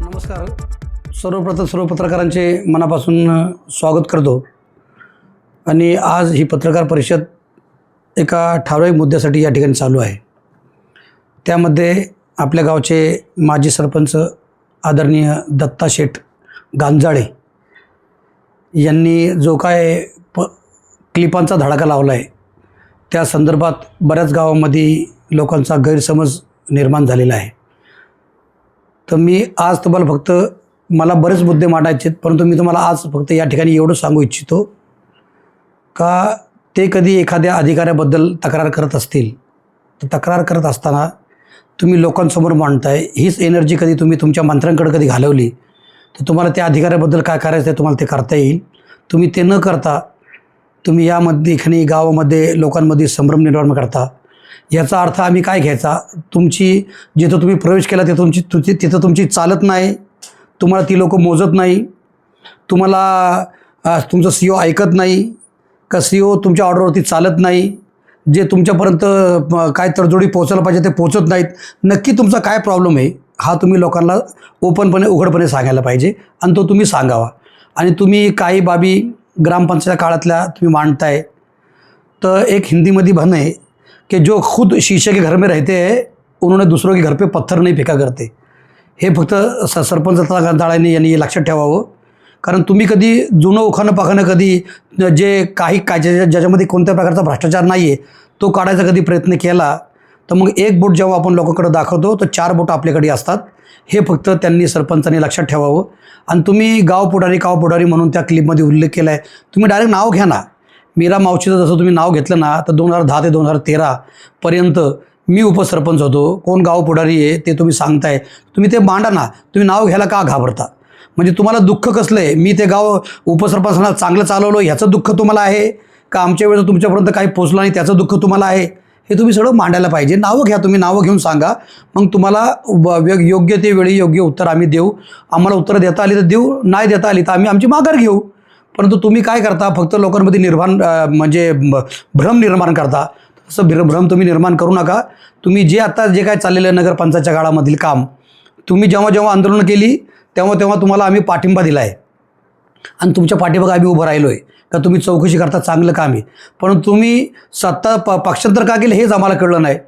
नमस्कार. सर्वप्रथम सर्व पत्रकारांचे मनापासून स्वागत करतो. आणि आज ही पत्रकार परिषद एका ठराविक मुद्द्यासाठी या ठिकाणी चालू आहे. त्यामध्ये आपल्या गावचे माजी सरपंच आदरणीय दत्ता शेठ गांजाळे यांनी जो काय प क्लिपांचा धडाका लावला आहे त्या संदर्भात बऱ्याच गावामध्ये लोकांचा गैरसमज निर्माण झालेला आहे. तर मी आज तुम्हाला फक्त मला बरेच मुद्दे मांडायचे आहेत परंतु मी तुम्हाला आज फक्त या ठिकाणी एवढं सांगू इच्छितो का ते कधी एखाद्या अधिकाऱ्याबद्दल तक्रार करत असतील तर तक्रार करत असताना तुम्ही लोकांसमोर मांडताय हीच एनर्जी कधी तुम्ही तुमच्या मंत्र्यांकडे कधी घालवली तर तुम्हाला त्या अधिकाऱ्याबद्दल काय करायचं आहे तुम्हाला ते करता येईल. तुम्ही ते न करता तुम्ही यामध्ये एखादी गावामध्ये लोकांमध्ये संभ्रम निर्माण करता. याचा अर्थ आम्ही काय घ्यायचा? तुमची जिथं तुम्ही प्रवेश केला तिथं तुमची तुझी तिथं तुमची चालत नाही. तुम्हाला ती लोकं मोजत नाही. तुम्हाला तुमचं सी ओ ऐकत नाही. का सी ओ तुमच्या ऑर्डरवरती चालत नाही? जे तुमच्यापर्यंत काय तडजोडी पोहोचायला पाहिजे ते पोचत नाहीत. नक्की तुमचा काय प्रॉब्लेम आहे हा तुम्ही लोकांना ओपनपणे उघडपणे सांगायला पाहिजे आणि तो तुम्ही सांगावा. आणि तुम्ही काही बाबी ग्रामपंचायत काळातल्या तुम्ही मांडताय. तर एक हिंदीमध्ये म्हण आहे कि जो खुद शीशे के घर में रहते हैं उन्होंने दूसरों के घर पे पत्थर नहीं फेका करते। हे फक्त स सरपंच दाळाने यांनी लक्षात ठेवावं कारण तुम्ही कधी जुनं उखाणं पाखाणं कधी जे काही काय ज्याच्यामध्ये कोणत्या प्रकारचा भ्रष्टाचार नाही आहे तो काढायचा कधी प्रयत्न केला तर मग एक बोट जेव्हा आपण लोकांकडे दाखवतो तर चार बोट आपल्याकडे असतात. हे फक्त त्यांनी सरपंचांनी लक्षात ठेवावं. आणि तुम्ही गाव पुढारी गाव पुढारी म्हणून त्या क्लिपमध्ये उल्लेख केला आहे तुम्ही डायरेक्ट नाव घ्या ना. मीरा मावशीचं जसं तुम्ही नाव घेतलं ना तर दोन हजार दहा ते दोन हजार तेरापर्यंत मी उपसरपंच होतो. कोण गाव पुढारी आहे ते तुम्ही सांगताय. तुम्ही ते मांडा ना. तुम्ही नाव घ्यायला का घाबरता? म्हणजे तुम्हाला दुःख कसलं आहे? मी ते गाव उपसरपंचांना चांगलं चालवलं ह्याचं दुःख तुम्हाला आहे? का आमच्या वेळेस तुमच्यापर्यंत काही पोचलं नाही त्याचं दुःख तुम्हाला आहे? हे तुम्ही सगळं मांडायला पाहिजे. नावं घ्या तुम्ही नावं घेऊन सांगा. मग तुम्हाला ब- योग्य ते वेळी योग्य उत्तर आम्ही देऊ. आम्हाला उत्तरं देता आली तर देऊ नाही देता आली तर आम्ही आमची माघार घेऊ. परंतु तुम्ही काय करता? फक्त लोकांमध्ये निर्माण म्हणजे भ्रम निर्माण करता. तसं भ्र भ्रम तुम्ही निर्माण करू नका. तुम्ही जे आता जे काय चाललेलं आहे नगरपंचायतच्या काळामधील काम तुम्ही जेव्हा जेव्हा आंदोलनं केली तेव्हा तेव्हा तुम्हाला आम्ही पाठिंबा दिला आहे आणि तुमच्या पाठीमागं आम्ही उभं राहिलो आहे का तुम्ही चौकशी करता चांगलं काम आहे. पण तुम्ही सत्ता प पक्षांतर का केलं हेच आम्हाला कळलं नाही.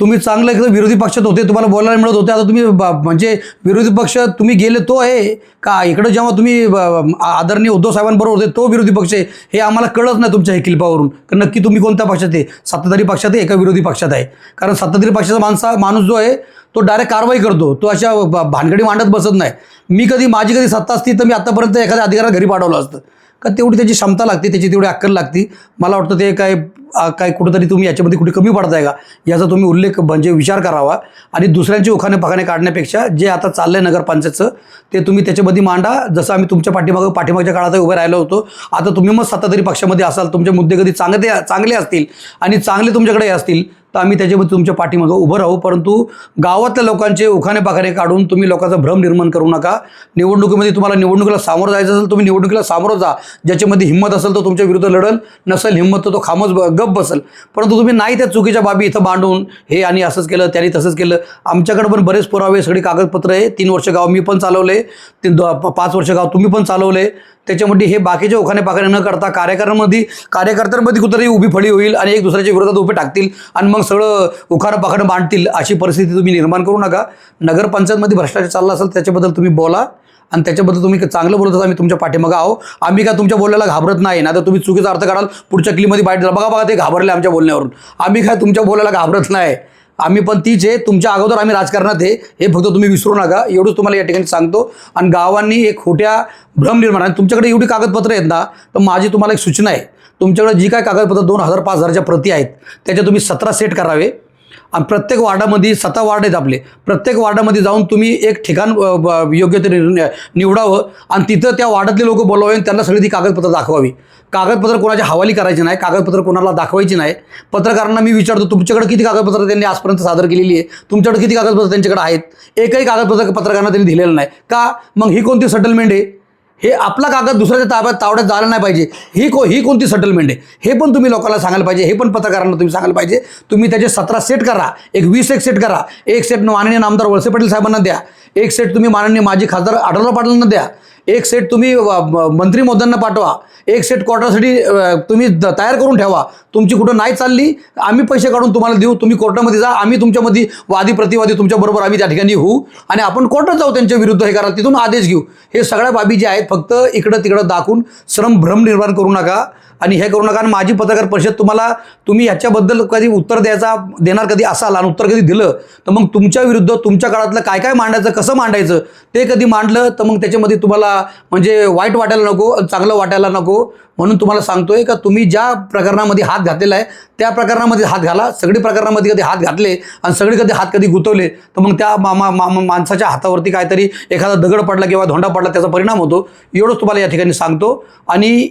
तुम्ही चांगलं एकदम विरोधी पक्षात होते तुम्हाला बोलायला मिळत होते. आता तुम्ही ब- म्हणजे विरोधी पक्ष तुम्ही गेले तो आहे. का इकडं जेव्हा तुम्ही ब- आदरणीय उद्धव साहेबांबरोबर होते तो विरोधी पक्ष आहे. हे आम्हाला कळत नाही तुमच्या हे कारण नक्की तुम्ही कोणत्या पक्षात आहे? सत्ताधारी पक्षात आहे एका विरोधी पक्षात आहे. कारण सत्ताधारी पक्षाचा माणसा माणूस जो आहे तो डायरेक्ट कारवाई करतो. तो अशा भानगडी मांडत बसत नाही. मी कधी माझी कधी सत्ता असती तर मी आत्तापर्यंत एखाद्या अधिकाऱ्याला घरी पाठवलं असतं. का तेवढी त्याची क्षमता लागते त्याची तेवढी अक्कल लागते. मला वाटतं ते काय काय कुठंतरी तुम्ही याच्यामध्ये कुठे कमी पडताय का? याचा तुम्ही उल्लेख म्हणजे विचार करावा. आणि दुसऱ्यांचे उखाणे पखाने काढण्यापेक्षा जे आता चाललं आहे नगरपंचायतचं ते तुम्ही त्याच्यामध्ये मांडा. जसं आम्ही तुमच्या पाठीमागं पाठीमागच्या काळात उभे राहिलो होतो. आता तुम्ही मग सत्ताधारी पक्षामध्ये असाल तुमचे मुद्दे कधी चांगले चांगले असतील आणि चांगले तुमच्याकडे असतील तर आम्ही त्याच्यामध्ये तुमच्या पाठीमागं उभं राहू. परंतु गावातल्या लोकांचे उखाणे पाखाने काढून तुम्ही लोकांचा भ्रम निर्माण करू नका. निवडणुकीमध्ये तुम्हाला निवडणुकीला सामोरं जायचं असेल तुम्ही निवडणुकीला सामोरं जा. ज्याच्यामध्ये हिंमत असेल तर तुमच्या विरुद्ध लढल नसेल हिंमत तर तो खामच ब- बसेल. परंतु तुम्ही नाही त्या चुकीच्या बाबी इथं मांडून हे आणि असंच केलं त्याने तसंच केलं. आमच्याकडे पण बरेच पुरावे सगळी कागदपत्र आहे तीन वर्ष गाव मी पण चालवले. ते प- पाच वर्ष गाव तुम्ही पण चालवले. त्याच्यामध्ये हे बाकीचे उखाणे पाखाने न करता कार्यकर्त्यांमध्ये कार्यकर्त्यांमध्ये कुठेतरी उभी फळी होईल आणि एक दुसऱ्याच्या विरोधात उभे टाकतील. आणि मग सगळं उखाडं पाखडं मांडतील अशी परिस्थिती तुम्ही निर्माण करू नका. नगरपंचायतमध्ये भ्रष्टाचार चालला असेल त्याच्याबद्दल तुम्ही बोला. आणि त्याच्याबद्दल तुम्ही चांगलं बोलत असाल, आम्ही तुमच्या पाठीमागं आहो. आम्ही काय तुमच्या बोलण्याला घाबरत नाही. ना तर तुम्ही चुकीचा अर्थ काढाल पुढच्या क्लीमध्ये बाहेर दिला बघा बघा ते घाबरले आमच्या बोलण्यावरून. आम्ही काय तुमच्या बोलायला घाबरत नाही. आम्ही पण तीच आहे. तुमच्या अगोदर आम्ही राजकारणात आहे. हे फक्त तुम्ही विसरू नका. एवढंच तुम्हाला या ठिकाणी सांगतो. आणि गावांनी एक खोट्या भ्रम निर्माण आणि तुमच्याकडे एवढी कागदपत्रं आहेत ना तर माझी तुम्हाला एक सूचना आहे. तुमच्याकडे जी काय कागदपत्र दोन हजार पाच हजारच्या प्रती आहेत त्याच्या तुम्ही सतरा सेट करावे. प्रत्येक वार्डामध्ये सता वार्ड आहेत आपले. प्रत्येक वार्डामध्ये जाऊन तुम्ही एक ठिकाण ब- योग्य ते निवडावं आणि तिथं त्या वार्डातले लोक बोलावे आणि त्यांना सगळी ती कागदपत्र दाखवावी. कागदपत्र कोणाच्या हवाली करायची नाही कागदपत्र कोणाला दाखवायची नाही. पत्रकारांना मी विचारतो तुमच्याकडे किती कागदपत्र त्यांनी आजपर्यंत सादर केलेली आहे तुमच्याकडे किती कागदपत्र त्यांच्याकडे आहेत? एकही कागदपत्र पत्रकारांना त्यांनी दिलेलं नाही. का? मग ही कोणती सेटलमेंट आहे? हे आपला कागद दुसऱ्याच्या ताब्यात तावड्यात झाला नाही पाहिजे. ही को ही कोणती सेटलमेंट आहे? हे पण तुम्ही लोकांना सांगायला पाहिजे. हे पण पत्रकारांना तुम्ही सांगायला पाहिजे. तुम्ही त्याचे सतरा सेट करा. एक वीस एक सेट करा. एक सेट माननीय नामदार वळसे पाटील साहेबांना द्या. एक सेट तुम्ही माननीय माजी खासदार आढळराव पाटलांना द्या. एक सेट तुम्ही मंत्री मोद्यांना पाठवा. एक सेट कोर्टासाठी तुम्ही द- तयार करून ठेवा. तुमची कुठं नाही चालली आम्ही पैसे काढून तुम्हाला देऊ. तुम्ही कोर्टामध्ये जा आम्ही तुमच्यामध्ये वादी प्रतिवादी तुमच्याबरोबर आम्ही त्या ठिकाणी होऊ. आणि आपण कोर्टात जाऊ त्यांच्या विरुद्ध हे करा तिथून आदेश घेऊ. हे सगळ्या बाबी ज्या आहेत फक्त इकडं तिकडं दाखवून श्रम भ्रम निर्माण करू नका. आणि हे करू नका. आणि माझी पत्रकार परिषद तुम्हाला तुम्ही ह्याच्याबद्दल कधी उत्तर द्यायचा देणार कधी असाल आणि उत्तर कधी दिलं तर मग तुमच्या विरुद्ध तुमच्या काळातलं काय काय मांडायचं कसं मांडायचं ते कधी मांडलं तर मग त्याच्यामध्ये तुम्हाला म्हणजे वाईट वाटायला नको चांगलं वाटायला नको. म्हणून तुम्हाला सांगतोय का तुम्ही ज्या प्रकरणामध्ये हात घातलेला आहे त्या प्रकरणामध्ये हात घाला. सगळी प्रकरणामध्ये कधी हात घातले आणि सगळे कधी हात कधी गुंतवले तर मग त्या मा मा- माणसाच्या हातावरती काहीतरी एखादा दगड पडला किंवा धोंडा पडला त्याचा परिणाम होतो. एवढंच तुम्हाला या ठिकाणी सांगतो. आणि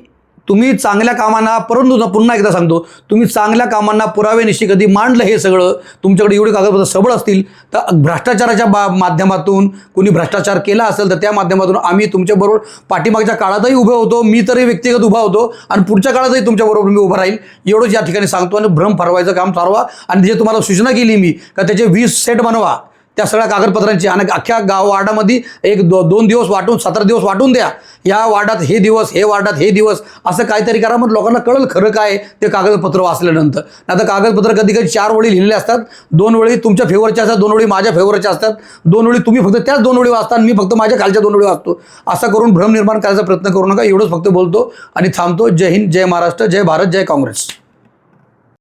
तुम्ही चांगल्या कामांना परंतु पुन्हा एकदा सांगतो तुम्ही चांगल्या कामांना पुराव्यानिशी कधी मांडलं हे सगळं तुमच्याकडे एवढे कागदपत्र सबळ असतील तर भ्रष्टाचाराच्या बा माध्यमातून कुणी भ्रष्टाचार केला असेल तर त्या माध्यमातून आम्ही तुमच्याबरोबर पाठीमागच्या काळातही उभे होतो मी तरी व्यक्तिगत उभा होतो आणि पुढच्या काळातही तुमच्याबरोबर मी उभा राहील. एवढंच या ठिकाणी सांगतो आणि भ्रम फरवायचं काम चालवा. आणि जे तुम्हाला सूचना केली मी का त्याचे वीस सेट बनवा. त्या सगळ्या कागदपत्रांची आणि अख्ख्या गाव वार्डामध्ये एक दो दोन दिवस वाटून सतरा दिवस वाटून द्या. या वार्डात हे दिवस हे वार्डात हे दिवस असं काहीतरी करा मग लोकांना कळलं खरं काय ते कागदपत्र वाचल्यानंतर. आता कागदपत्र कधी कधी चार वेळी लिहिलेले असतात. दोन वेळी तुमच्या फेवरच्या असतात दोन वेळी माझ्या फेवरच्या असतात. दोन वेळी तुम्ही फक्त त्याच दोन वेळी वाचता आणि मी फक्त माझ्या खालच्या दोन वेळी वाचतो. असं करून भ्रम निर्माण करायचा प्रयत्न करू नका एवढंच फक्त बोलतो आणि थांबतो. जय हिंद जय महाराष्ट्र जय भारत जय काँग्रेस.